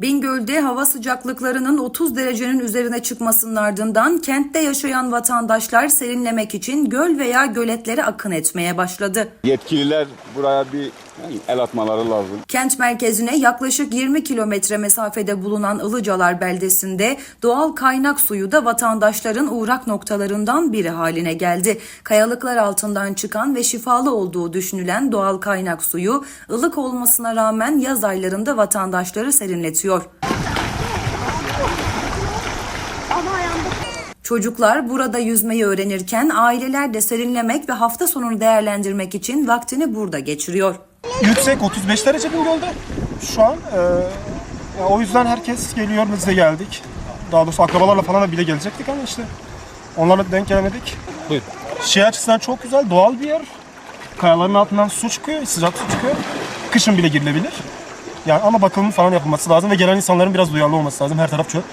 Bingöl'de hava sıcaklıklarının 30 derecenin üzerine çıkmasının ardından kentte yaşayan vatandaşlar serinlemek için göl veya göletlere akın etmeye başladı. Yetkililer buraya bir yani el atmaları lazım. Kent merkezine yaklaşık 20 kilometre mesafede bulunan Ilıcalar beldesinde doğal kaynak suyu da vatandaşların uğrak noktalarından biri haline geldi. Kayalıklar altından çıkan ve şifalı olduğu düşünülen doğal kaynak suyu ılık olmasına rağmen yaz aylarında vatandaşları serinletiyor. Çocuklar burada yüzmeyi öğrenirken aileler de serinlemek ve hafta sonunu değerlendirmek için vaktini burada geçiriyor. Yüksek 35 derece Bingöl'de şu an. Ee, ya o yüzden herkes geliyor biz de geldik. Daha doğrusu akrabalarla falan da bile gelecektik ama işte onlarla denk gelemedik. Buyur. Şey açısından çok güzel, doğal bir yer. Kayaların altından su çıkıyor, sıcak su çıkıyor. Kışın bile girilebilir. Yani ama bakımın falan yapılması lazım ve gelen insanların biraz duyarlı olması lazım. Her taraf çöp.